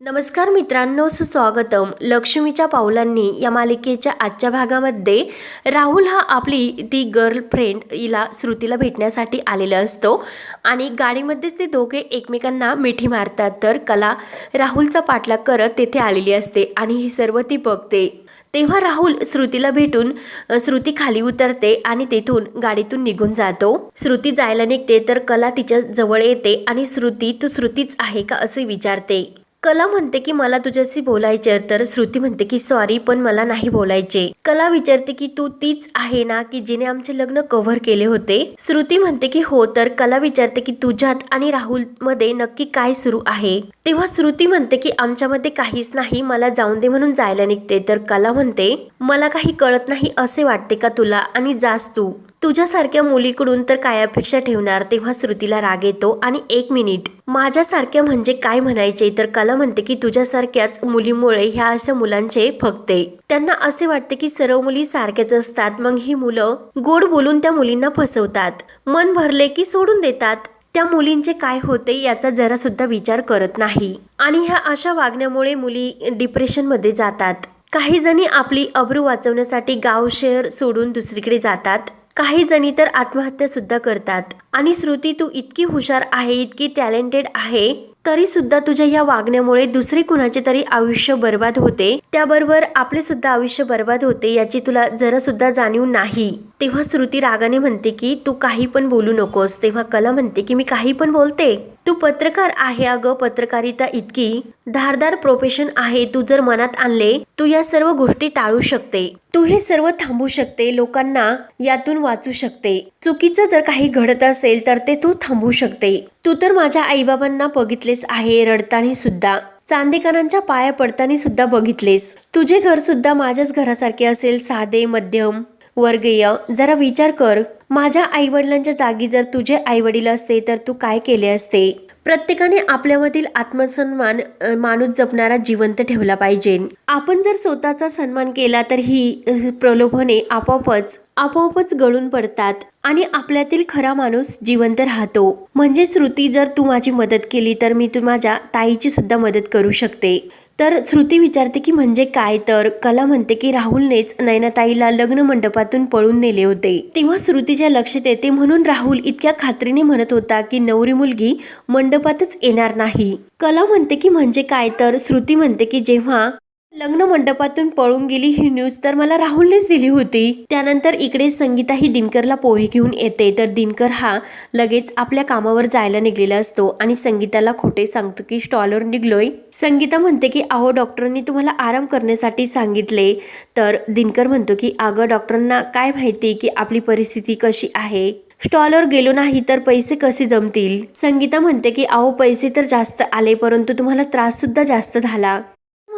नमस्कार मित्रांनो सुस्वागतम. लक्ष्मीच्या पावलांनी या मालिकेच्या आजच्या भागामध्ये राहुल हा आपली ती गर्लफ्रेंड हिला श्रुतीला भेटण्यासाठी आलेला असतो आणि गाडीमध्येच ते दोघे एकमेकांना मिठी मारतात. तर कला राहुलचा पाठलाग करत तेथे आलेली असते आणि ही सर्व ती बघते. तेव्हा राहुल श्रुतीला भेटून श्रुती खाली उतरते आणि तेथून गाडीतून निघून जातो. श्रुती जायला निघते तर कला तिच्या जवळ येते आणि श्रुती तू श्रुतीच आहे का? असे विचारते. कला म्हणते की मला तुझ्याशी बोलायचे तर श्रुती म्हणते की सॉरी पण मला नाही बोलायचे कला विचारते की तू तीच आहे ना की जिने आमचे लग्न कव्हर केले होते? श्रुती म्हणते की हो तर कला विचारते की तुझ्यात आणि राहुलमध्ये नक्की काय सुरू आहे? तेव्हा श्रुती म्हणते की आमच्यामध्ये काहीच नाही मला जाऊन दे म्हणून जायला निघते. तर कला म्हणते मला काही कळत नाही असे वाटते का तुला? आणि जास तू. तुझ्यासारख्या मुलीकडून तर काय अपेक्षा ठेवणार? तेव्हा श्रुतीला राग येतो. आणि एक मिनिट. माझ्यासारख्या म्हणजे काय म्हणायचे? तर कला म्हणते की तुझ्यासारख्याच मुलीमुळे ह्या अशा मुलांचे फक्ते त्यांना असे वाटते की सर्व मुली सारख्याच असतात. मग ही मुलं गोड बोलून त्या मुलींना फसवतात. मन भरले की सोडून देतात. त्या मुलींचे काय होते याचा जरा सुद्धा विचार करत नाही. आणि ह्या अशा वागण्यामुळे मुली डिप्रेशनमध्ये जातात. काही जणी आपली अब्रू वाचवण्यासाठी गाव शहर सोडून दुसरीकडे जातात. काही जणी तर आत्महत्या सुद्धा करतात. आणि श्रुती तू इतकी हुशार आहे इतकी टॅलेंटेड आहे तरी सुद्धा तुझ्या या वागण्यामुळे दुसरे कुणाचे तरी आयुष्य बर्बाद होते. त्याबरोबर आपले सुद्धा आयुष्य बर्बाद होते याची तुला जरा सुद्धा जाणीव नाही. तेव्हा श्रुती रागाने म्हणते की तू काही पण बोलू नकोस. तेव्हा कला म्हणते की मी काही पण बोलते. तू पत्रकार आहे अगं पत्रकारिता इतकी. धारदार प्रोफेशन आहे. तू जर मनात आणले तू या सर्व गोष्टी टाळू शकते. तू हे सर्व थांबू शकते. लोकांना यातून वाचू शकते. चुकीचं जर काही घडत असेल तर ते तू थांबू शकते. तू तर माझ्या आईबाबांना बघितलेस आहे रडताना सुद्धा. चांदेकरांच्या पाया पडताना सुद्धा बघितलेस. तुझे घर सुद्धा माझ्याच घरासारखे असेल साधे मध्यम. वर्गीय जरा विचार कर. माझ्या आईवडिलांच्या जागी जर तुझे आईवडील असते तर तू काय केले असते? प्रत्येकाने आपल्यामधील आत्मसन्मान माणूस जपणारा जिवंत ठेवला पाहिजे. आपण जर स्वतःचा सन्मान केला तर ही प्रलोभने आपोआपच आपोआपच गळून पडतात आणि आपल्यातील खरा माणूस जिवंत राहतो. म्हणजे श्रुती जर तू माझी मदत केली तर मी तू माझ्या ताईची सुद्धा मदत करू शकते. तर श्रुती विचारते की म्हणजे काय तर? कला म्हणते की राहुलनेच नयनाताईला लग्न मंडपातून पळून नेले होते. तेव्हा श्रुतीच्या लक्षात येते म्हणून राहुल इतक्या खात्रीने म्हणत होता की नवरी मुलगी मंडपातच येणार नाही. कला म्हणते की म्हणजे काय तर? श्रुती म्हणते की जेव्हा लग्न मंडपातून पळून गेली ही न्यूज तर मला राहुलनेच दिली होती. त्यानंतर इकडे संगीता ही दिनकरला पोहे घेऊन येते. तर दिनकर हा लगेच आपल्या कामावर जायला निघलेला असतो आणि संगीताला खोटे सांगतो की स्टॉलवर निघलोय. संगीता म्हणते की अहो डॉक्टरांनी तुम्हाला आराम करण्यासाठी सांगितले. तर दिनकर म्हणतो की अगं डॉक्टरांना काय माहिती की आपली परिस्थिती कशी आहे? स्टॉलवर गेलो नाही तर पैसे कसे जमतील? संगीता म्हणते की अहो पैसे तर जास्त आले परंतु तुम्हाला त्रास सुद्धा जास्त झाला.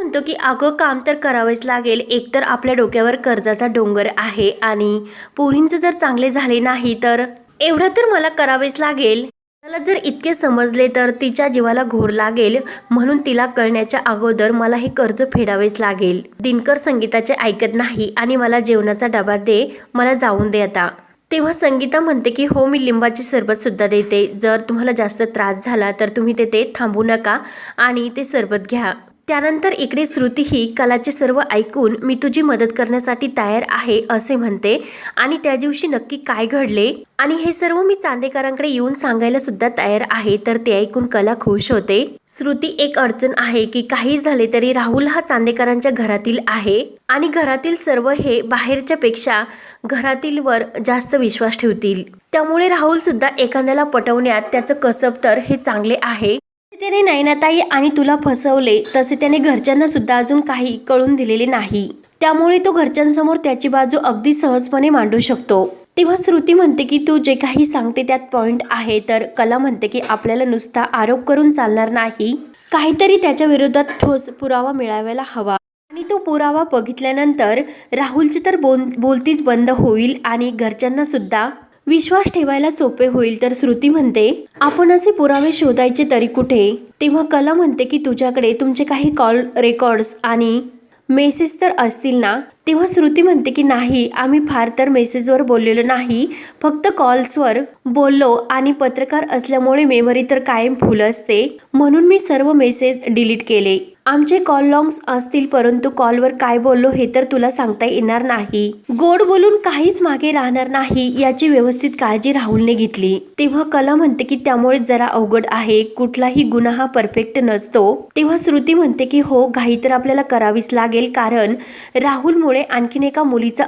म्हणतो की अगं काम तर करावेच लागेल. एकतर आपल्या डोक्यावर कर्जाचा डोंगर आहे आणि पोरींचं जर चांगले झाले नाही तर एवढं तर मला करावेच लागेल. मला जर इतके समजले तर तिच्या जीवाला घोर लागेल. म्हणून तिला कळण्याच्या अगोदर मला हे कर्ज फेडावेच लागेल. दिनकर संगीताचे ऐकत नाही आणि मला जेवणाचा डबा दे मला जाऊन दे आता. तेव्हा संगीता म्हणते की हो मी लिंबाची सरबत सुद्धा देते. जर तुम्हाला जास्त त्रास झाला तर तुम्ही तेथे थांबू नका आणि ते सरबत घ्या. त्यानंतर इकडे श्रुती ही कलाचे सर्व ऐकून मी तुझी मदत करण्यासाठी तयार आहे असे म्हणते. आणि त्या दिवशी नक्की काय घडले? आणि हे सर्व मी चांदेकरांकडे येऊन सांगायला सुद्धा तयार आहे तर ते ऐकून कला खुश होते. श्रुती एक अडचण आहे की काही झाले तरी राहुल हा चांदेकरांच्या घरातील आहे. आणि घरातील सर्व हे बाहेरच्या पेक्षा घरातील वर जास्त विश्वास ठेवतील. त्यामुळे राहुल सुद्धा एखाद्याला पटवण्यात त्याचं कसब तर हे चांगले आहे. त्याने नयनाताई आणि तुला फसवले तसे त्याने घरच्यांना सुद्धा अजून काही कळून दिलेले नाही. त्यामुळे तो घरच्यांसमोर त्याची बाजू अगदी सहजपणे मांडू शकतो. तेव्हा श्रुती म्हणते की तू जे काही सांगते त्यात पॉइंट आहे तर कला म्हणते की आपल्याला नुसता आरोप करून चालणार नाही. काहीतरी त्याच्या विरोधात ठोस पुरावा मिळावायला हवा. आणि तो पुरावा बघितल्यानंतर राहुलची तर बोल बोलतीच बंद होईल आणि घरच्यांना सुद्धा विश्वास ठेवायला सोपे होईल तर श्रुती म्हणते आपण असे पुरावे शोधायचे तरी कुठे? तेव्हा कला म्हणते की तुझ्याकडे तुमचे काही कॉल रेकॉर्ड्स आणि मेसेज तर असतील ना? तेव्हा श्रुती म्हणते की नाही आम्ही फार तर मेसेजवर बोललेलो नाही फक्त कॉल्सवर बोललो आणि पत्रकार असल्यामुळे मेमरी तर कायम फुल असते म्हणून मी सर्व मेसेज डिलीट केले. आमचे कॉल लॉंग्स असतील परंतु कॉलवर काय बोललो हे तर तुला सांगता येणार नाही. गोड बोलून काहीच मागे राहणार नाही याची व्यवस्थित काळजी राहुलने घेतली. तेव्हा कला म्हणते की त्यामुळे जरा अवघड आहे कुठलाही गुन्हा हा परफेक्ट नसतो. तेव्हा श्रुती म्हणते की हो घाई तर आपल्याला करावीच लागेल कारण राहुलमुळे आणखीन एका मुलीचं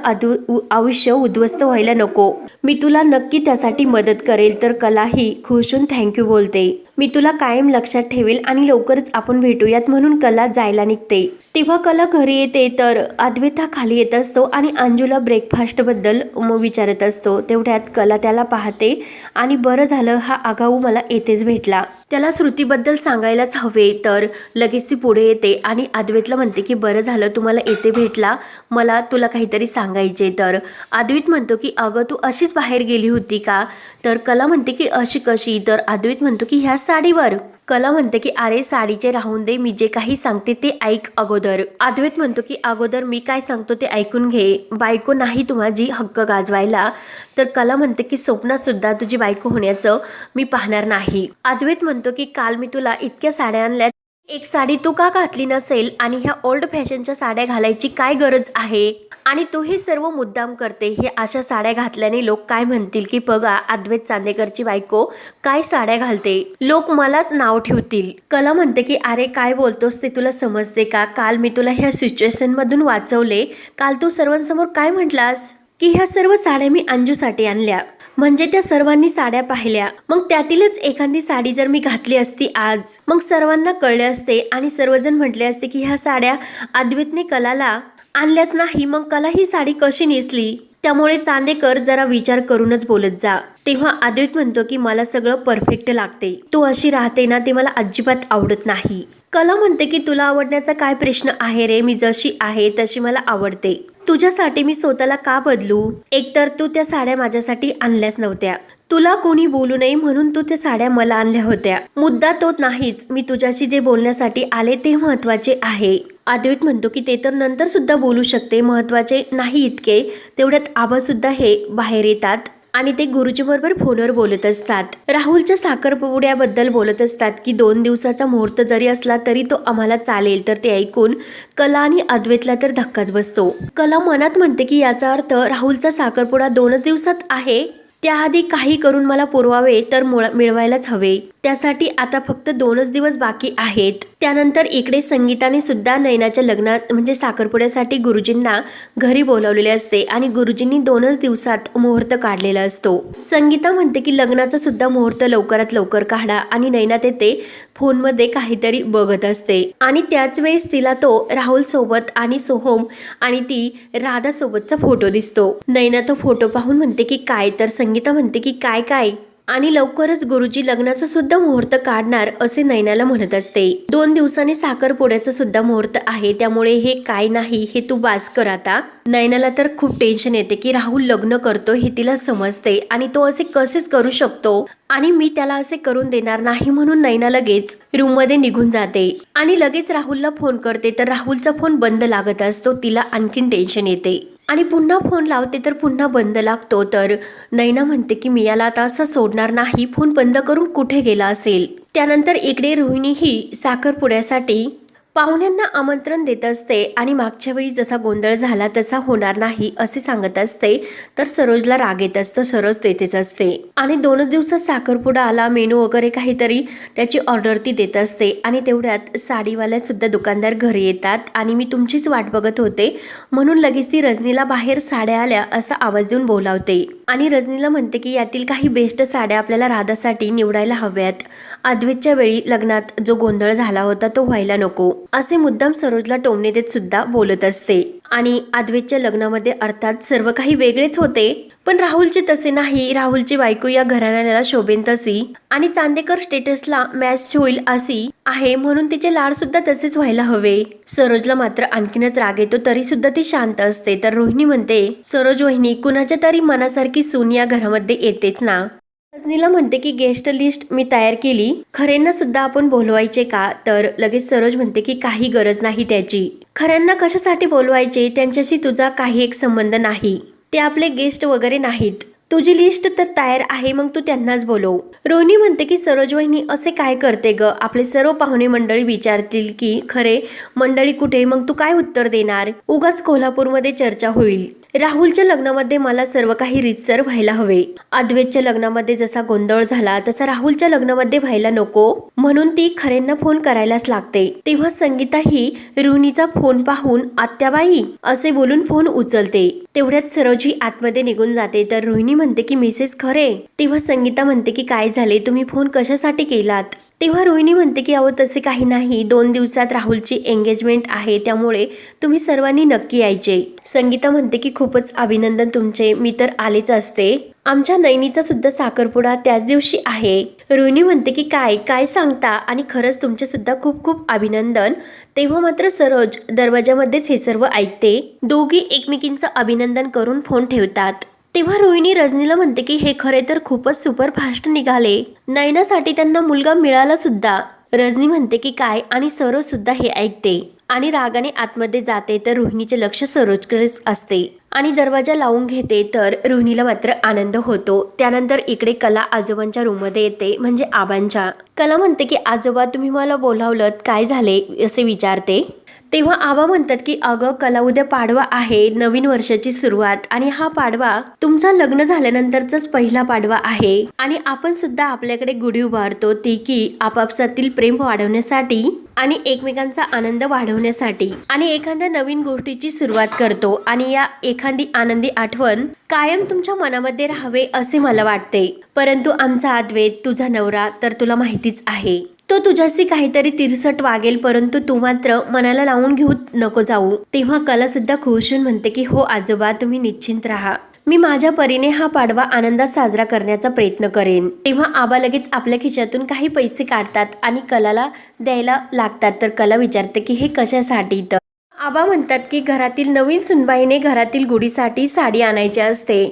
उ- आयुष्य उद्ध्वस्त व्हायला नको. मी तुला नक्की त्यासाठी मदत करेल तर कलाही खुशून होऊन थँक्यू बोलते. मी तुला कायम लक्षात ठेवेल आणि लवकरच आपण भेटूयात म्हणून कला जायला निघते. तेव्हा कला घरी येते तर अद्वेता खाली येत असतो आणि अंजूला ब्रेकफास्टबद्दल मग विचारत असतो. तेवढ्यात कला त्याला पाहते आणि बरं झालं हा आगाऊ मला येथेच भेटला. त्याला श्रुतीबद्दल सांगायलाच हवे तर लगेच ती पुढे येते आणि अद्वैतला म्हणते की बरं झालं तुम्हाला येथे भेटला. मला तुला काहीतरी सांगायचे तर. अद्वैत म्हणतो की अगं तू अशीच बाहेर गेली होती का? तर कला म्हणते की अशी कशी? तर अद्वैत म्हणतो की ह्या साडीवर. कला म्हणते की अरे साडीचे राहून दे मी जे काही सांगते ते ऐक अगोदर. अद्वैत म्हणतो की अगोदर मी काय सांगतो ते ऐकून घे. बायको नाही तू माझी हक्क गाजवायला. तर कला म्हणते की स्वप्नातसुद्धा तुझी बायको होण्याचं मी पाहणार नाही. अद्वैत म्हणतो की काल मी तुला इतक्या साड्या आणल्यात एक साडी तू का घातली नसेल आणि ह्या ओल्ड फॅशनच्या साड्या घालायची काय गरज आहे? आणि तू हे सर्व मुद्दाम करते हे अशा साड्या घातल्याने लोक काय म्हणतील की बघा अद्वैत चांदेकरची बायको काय साड्या घालते? लोक मलाच नाव ठेवतील. कला म्हणते की अरे काय बोलतोस? ते तुला समजते का? काल मी तुला ह्या सिच्युएशन मधून वाचवले. काल तू सर्वांसमोर काय म्हटलास? की ह्या सर्व साड्या मी अंजूसाठी आणल्या. म्हणजे त्या सर्वांनी साड्या पाहिल्या. मग त्यातीलच एखादी साडी जर मी घातली असती आज मग सर्वांना कळले असते आणि सर्वजण म्हटले असते की ह्या साड्या अद्वैतने कलाला आणल्याच नाही मग कला ही साडी कशी नेसली? त्यामुळे चांदेकर जरा विचार करूनच बोलत जा. तेव्हा अद्वैत म्हणतो की मला सगळं परफेक्ट लागते. तू अशी राहते ना ते मला अजिबात आवडत नाही. कला म्हणते की तुला आवडण्याचा काय प्रश्न आहे रे? मी जशी आहे तशी मला आवडते. तुझ्यासाठी मी स्वतःला का बदलू? एकतर तू त्या साड्या माझ्यासाठी आणल्याच नव्हत्या. तुला कोणी बोलू नये म्हणून तू त्या साड्या मला आणल्या होत्या. मुद्दा तो नाहीच. मी तुझ्याशी जे बोलण्यासाठी आले ते महत्त्वाचे आहे. अद्वैत म्हणतो की ते तर नंतर सुद्धा बोलू शकते. महत्त्वाचे नाही इतके. तेवढ्यात आभासुद्धा हे बाहेर येतात. आणि ते गुरुजी बरोबर फोनवर बोलत असतात. राहुलच्या साखरपुड्याबद्दल बोलत असतात की दोन दिवसाचा मुहूर्त जरी असला तरी तो आम्हाला चालेल तर ते ऐकून कला आणि अद्वैतला तर धक्काच बसतो. कला मनात म्हणते की याचा अर्थ राहुलचा साखरपुडा दोनच दिवसात आहे? त्याआधी काही करून मला पुरवावे तर मुळ- मिळवायलाच हवे. त्यासाठी आता फक्त दोनच दिवस बाकी आहेत. त्यानंतर इकडे संगीताने सुद्धा नयनाच्या लग्नात म्हणजे साखरपुड्यासाठी गुरुजींना घरी बोलावलेले असते आणि गुरुजींनी दोनच दिवसात मुहूर्त काढलेला असतो. संगीता म्हणते की लग्नाचा सुद्धा मुहूर्त लवकरात लवकर काढा आणि नैना तेथे फोनमध्ये काहीतरी बघत असते. आणि त्याच वेळेस तिला तो राहुल सोबत आणि सोहम आणि ती राधा सोबतचा फोटो दिसतो. नैना तो फोटो पाहून म्हणते की काय? तर संगीता म्हणते की काय काय? आणि लवकरच गुरुजी लग्नाचा सुद्धा मुहूर्त काढणार असे नैनाला म्हणत असते. दोन दिवसांनी साखरपुड्याचा सुद्धा मुहूर्त आहे. त्यामुळे हे काय नाही हे तू बास कर आता. नैनाला तर खूप टेन्शन येते की राहुल लग्न करतो हे तिला समजते आणि तो असे कसेच करू शकतो? आणि मी त्याला असे करून देणार नाही म्हणून नैना लगेच रूममध्ये निघून जाते. आणि लगेच राहुलला फोन करते. तर राहुलचा फोन बंद लागत असतो. तिला आणखीन टेन्शन येते. आणि पुन्हा फोन लावते तर पुन्हा बंद लागतो. तर नैना म्हणते की मी याला आता असं सोडणार नाही. फोन बंद करून कुठे गेला असेल? त्यानंतर इकडे रोहिणी ही साखरपुड्यासाठी पाहुण्यांना आमंत्रण देत असते आणि मागच्या वेळी जसा गोंधळ झाला तसा होणार नाही असे सांगत असते तर सरोजला राग येत असतं सरोज तेथेच असते. आणि दोनच दिवसात साखरपुडा आला मेनू वगैरे काहीतरी त्याची ऑर्डर ती देत असते आणि तेवढ्यात साडीवाल्या सुद्धा दुकानदार घरी येतात आणि मी तुमचीच वाट बघत होते म्हणून लगेच ती रजनीला बाहेर साड्या आल्या असा आवाज देऊन बोलावते. आणि रजनीला म्हणते की यातील काही बेस्ट साड्या आपल्याला राधासाठी निवडायला हव्यात. अद्वैतच्या वेळी लग्नात जो गोंधळ झाला होता तो व्हायला नको. असे मुद्दाम सरोजला टोमणे देत सुद्धा बोलत असते. आणि अद्वैतच्या लग्नामध्ये अर्थात सर्व काही वेगळेच होते. पण राहुलचे तसे नाही. राहुलची बायको या घराण्याला शोभेन तशी. आणि चांदेकर स्टेटसला मॅच होईल अशी आहे म्हणून तिचे लाड सुद्धा तसेच व्हायला हवे. सरोजला मात्र आणखीनच राग येतो तरी सुद्धा ती शांत असते. तर रोहिणी म्हणते सरोज वहिनी कुणाच्या तरी मनासारखी सून या घरामध्ये येतेच ना. रजनीला म्हणते की गेस्ट लिस्ट मी तयार केली. खरेंना सुद्धा आपण बोलवायचे का? तर लगेच सरोज म्हणते की काही गरज नाही त्याची. खऱ्यांना कशासाठी बोलवायचे? त्यांच्याशी तुझा काही एक संबंध नाही. ते आपले गेस्ट वगैरे नाहीत. तुझी लिस्ट तर तयार आहे मग तू त्यांनाच बोलव. रोहिणी म्हणते की सरोज वहिनी असे काय करते ग? आपले सर्व पाहुणे मंडळी विचारतील की खरे मंडळी कुठे? मग तू काय उत्तर देणार? उगाच कोल्हापूरमध्ये चर्चा होईल. राहुलच्या लग्नामध्ये मला सर्व काही रितसर व्हायला हवे. अद्वैतच्या लग्नामध्ये जसा गोंधळ झाला तसा राहुलच्या लग्नामध्ये व्हायला नको म्हणून ती खरेंना फोन करायलाच लागते. तेव्हा संगीता ही रोहिणीचा फोन पाहून आत्याबाई असे बोलून फोन उचलते. तेवढ्यात सरोजी आतमध्ये निघून जाते. तर रोहिणी म्हणते की मिसेस खरे तेव्हा संगीता म्हणते की काय झाले? तुम्ही फोन कशासाठी केलात? तेव्हा रोहिणी म्हणते की अहो तसे काही नाही. दोन दिवसात राहुलची एंगेजमेंट आहे. त्यामुळे तुम्ही सर्वांनी नक्की यायचे. संगीता म्हणते की खूपच अभिनंदन तुमचे. मी तर आलेच असते. आमच्या नैनीचा सुद्धा साखरपुडा त्याच दिवशी आहे. रोहिणी म्हणते की काय काय सांगता? आणि खरंच तुमचे सुद्धा खूप खूप अभिनंदन. तेव्हा मात्र सरोज दरवाजामध्येच हे सर्व ऐकते. दोघी एकमेकींचं अभिनंदन करून फोन ठेवतात. तेव्हा रोहिणी रजनीला म्हणते की हे खरे तर खूपच सुपरफास्ट निघाले. नयनासाठी त्यांना मुलगा मिळाला सुद्धा. रजनी म्हणते की काय? आणि सरोज सुद्धा हे ऐकते. आणि रागाने आतमध्ये जाते तर रोहिणीचे लक्ष सरोजकडेच असते. आणि दरवाजा लावून घेते तर रोहिणीला मात्र आनंद होतो. त्यानंतर इकडे कला आजोबांच्या रूममध्ये येते म्हणजे आबांच्या. कला म्हणते की आजोबा तुम्ही मला बोलावलं काय झाले? असे विचारते. तेव्हा आबा म्हणतात की अगं कला उद्या पाडवा आहे नवीन वर्षाची सुरुवात. आणि हा पाडवा तुमचा लग्न झाल्यानंतरचाच पहिला पाडवा आहे. आणि आपण सुद्धा आपल्याकडे गुढी उभारतो. ती की आपापसातील प्रेम वाढवण्यासाठी आणि एकमेकांचा आनंद वाढवण्यासाठी. आणि एखाद्या नवीन गोष्टीची सुरुवात करतो. आणि या एखादी आनंदी आठवण कायम तुमच्या मनामध्ये राहावे असे मला वाटते. परंतु आमचा अद्वैत तुझा नवरा तर तुला माहितीच आहे. तो तुझ्याशी काहीतरी तिरसट वागेल परंतु तू मात्र मनाला लावून घेऊ नको जाऊ. तेव्हा कला सुद्धा खुश होऊन म्हणते की हो आजोबा तुम्ही निश्चिंत राहा. मी माझ्या परीने हा पाडवा आनंदात साजरा करण्याचा प्रयत्न करेन. तेव्हा आबा लगेच आपल्या खिशातून काही पैसे काढतात आणि कलाला द्यायला लागतात. तर कला विचारते की हे कशासाठी तर आबा म्हणतात की घरातील नवीन सुनबाईने घरातील गुढीसाठी साडी आणायची असते.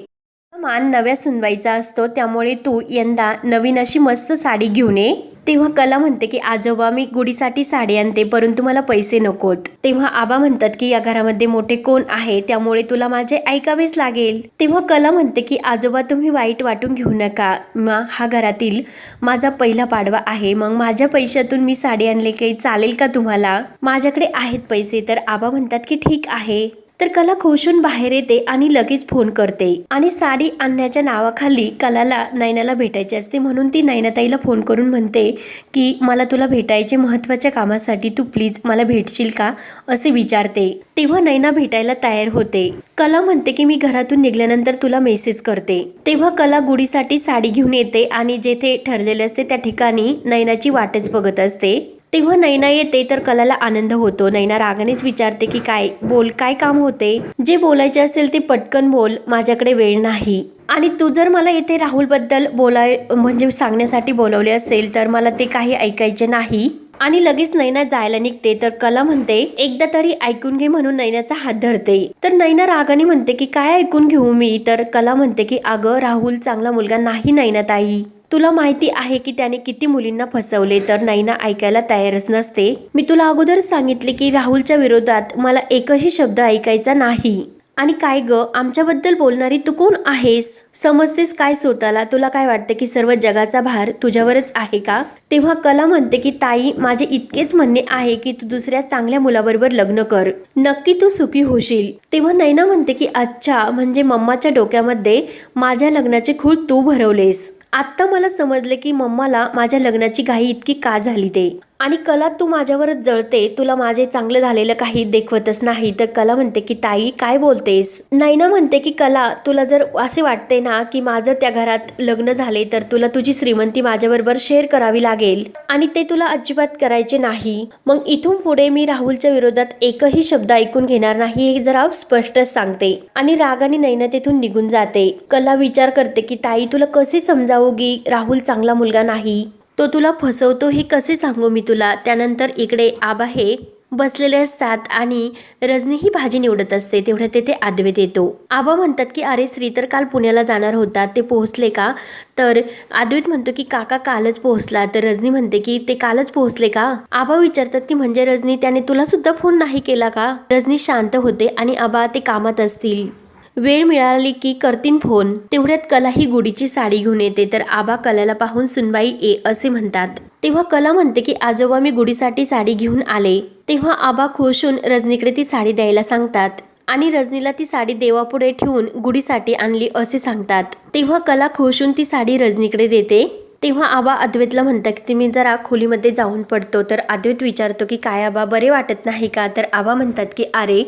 मान नव्या सुनवाईचा असतो त्यामुळे तू यंदा नवीन अशी मस्त साडी घेऊन ये. तेव्हा कला म्हणते की आजोबा मी गुढीसाठी साडी आणते परंतु मला पैसे नकोत. तेव्हा आबा म्हणतात की या घरामध्ये मोठे कोण आहे त्यामुळे तुला माझे ऐकावेच लागेल. तेव्हा कला म्हणते की आजोबा तुम्ही वाईट वाटून घेऊ नका. मा हा घरातील माझा पहिला पाडवा आहे. मग माझ्या पैशातून मी साडी आणले काही चालेल का तुम्हाला? माझ्याकडे आहेत पैसे. तर आबा म्हणतात की ठीक आहे. तर कला खुशून बाहेर येते आणि लगेच फोन करते. आणि साडी आणण्याच्या नावाखाली कलाला नैनाला भेटायची असते म्हणून ती नैनाताईला फोन करून म्हणते की मला तुला भेटायचे महत्त्वाच्या कामासाठी तू प्लीज मला भेटशील का? असे विचारते. तेव्हा नैना भेटायला तयार होते. कला म्हणते की मी घरातून निघाल्यानंतर तुला मेसेज करते. तेव्हा कला गुढीसाठी साडी घेऊन येते आणि जेथे ठरलेले असते त्या ठिकाणी नैनाची वाटच बघत असते. तेव्हा नैना येते तर कलाला आनंद होतो. नैना रागानेच विचारते की काय बोल काय काम होते? जे बोलायचे असेल ते पटकन बोल माझ्याकडे वेळ नाही. आणि तू जर मला येथे राहुलबद्दल बोलाय म्हणजे सांगण्यासाठी बोलवले असेल तर मला ते काही ऐकायचे नाही. आणि लगेच नैना जायला निघते तर कला म्हणते एकदा तरी ऐकून घे म्हणून नैनाचा हात धरते. तर नैना रागाने म्हणते की काय ऐकून घेऊ मी? तर कला म्हणते की अगं राहुल चांगला मुलगा नाही नैना ताई तुला माहिती आहे की त्याने किती मुलींना फसवले तर नैना ऐकायला तयारच नसते. मी तुला अगोदर सांगितले की राहुलच्या विरोधात मला एकही शब्द ऐकायचा नाही. आणि काय ग आमच्याबद्दल बोलणारी तू कोण आहेस? समजतेस काय स्वतःला? तुला काय वाटतं की सर्व जगाचा भार तुझ्यावरच आहे का? तेव्हा कला म्हणते की ताई माझे इतकेच म्हणणे आहे की तू दुसऱ्या चांगल्या मुलाबरोबर लग्न कर. नक्की तू सुखी होशील. तेव्हा नैना म्हणते की अच्छा म्हणजे मम्माच्या डोक्यामध्ये माझ्या लग्नाचे खूळ तू भरवलेस. आत्ता मला समजले की मम्माला माझ्या लग्नाची घाई इतकी का झाली ते. आणि कला तू माझ्यावरच जळते तुला माझे चांगलं झालेलं काही देखवतच नाही. तर कला म्हणते की ताई काय बोलतेस? नैना म्हणते की कला तुला जर असे वाटते ना की माझं त्या घरात लग्न झाले तर तुला तुझी श्रीमंती माझ्याबरोबर शेअर करावी लागेल आणि ते तुला अजिबात करायचे नाही. मग इथून पुढे मी राहुलच्या विरोधात एकही शब्द ऐकून घेणार नाही हे जरा स्पष्टच सांगते आणि रागाने नैना तेथून निघून जाते. कला विचार करते की ताई तुला कसे समजावू राहुल चांगला मुलगा नाही? तो तुला फसवतो हे कसे सांगू मी तुला? त्यानंतर इकडे आबा हे बसलेले असतात आणि रजनी ही भाजी निवडत असते. तेवढ्या तेथे अद्वैत येतो. आबा म्हणतात की अरे श्री तर काल पुण्याला जाणार होता. ते पोहोचले का? तर अद्वैत म्हणतो की काका कालच पोहोचला. तर रजनी म्हणते की ते कालच पोहोचले का? आबा विचारतात की म्हणजे रजनी त्याने तुला सुद्धा फोन नाही केला का? रजनी शांत होते आणि आबा ते कामात असतील. वेळ मिळाली की करतीन फोन. तेवढ्यात कला ही गुढीची साडी घेऊन येते तर आबा कलाला पाहून सुनबाई ए असे म्हणतात. तेव्हा कला म्हणते की आजोबा मी गुढीसाठी साडी घेऊन आले. तेव्हा आबा खुश होऊन रजनीकडे ती साडी द्यायला सांगतात. आणि रजनीला ती साडी देवापुढे ठेवून गुढीसाठी आणली असे सांगतात. तेव्हा कला खुश होऊन ती साडी रजनीकडे देते. तेव्हा आबा अद्वैतला म्हणतात की मी जरा खोलीमध्ये जाऊन पडतो. तर अद्वैत विचारतो की काय आबा बरे वाटत नाही का? तर आबा म्हणतात की अरे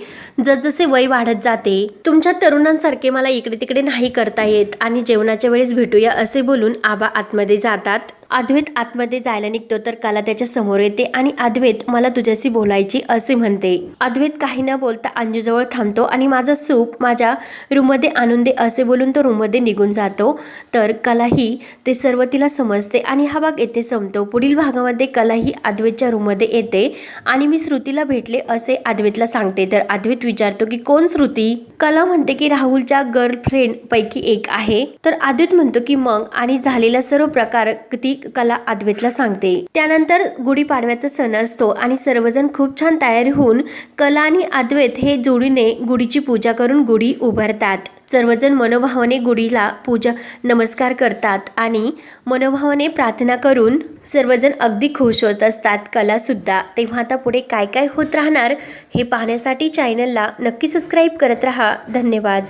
जसजसे वय वाढत जाते तुमच्या तरुणांसारखे मला इकडे तिकडे नाही करता येत आणि जेवणाच्या वेळेस भेटूया असे बोलून आबा आतमध्ये जातात. अद्वैत आतमध्ये जायला निघतो तर कला त्याच्यासमोर येते आणि अद्वैत मला तुझ्याशी बोलायची असे म्हणते. अद्वैत काही न बोलता अंजूजवळ थांबतो आणि माझं सूप माझ्या रूममध्ये आणून दे असे बोलून तो रूममध्ये निघून जातो. तर कलाही ते सर्व तिला समजते आणि हा भाग येथे संपतो. पुढील भागामध्ये कलाही अद्वैतच्या रूममध्ये येते आणि मी श्रुतीला भेटले असे अद्वैतला सांगते. तर अद्वैत विचारतो की कोण श्रुती? कला म्हणते की राहुलच्या गर्लफ्रेंड पैकी एक आहे. तर अद्वैत म्हणतो की मग आणि झालेला सर्व प्रकार ती कला अद्वैतला सांगते. त्यानंतर गुढीपाडव्याचा सण असतो आणि सर्वजण खूप छान तयारी होऊन कला आणि अद्वैत हे जोडीने गुढीची पूजा करून गुढी उभारतात. सर्वजण मनोभावाने गुढीला पूजा नमस्कार करतात आणि मनोभावाने प्रार्थना करून सर्वजण अगदी खुश होत असतात कलासुद्धा. तेव्हा आता पुढे काय काय होत राहणार हे पाहण्यासाठी चॅनलला नक्की सबस्क्राईब करत राहा. धन्यवाद.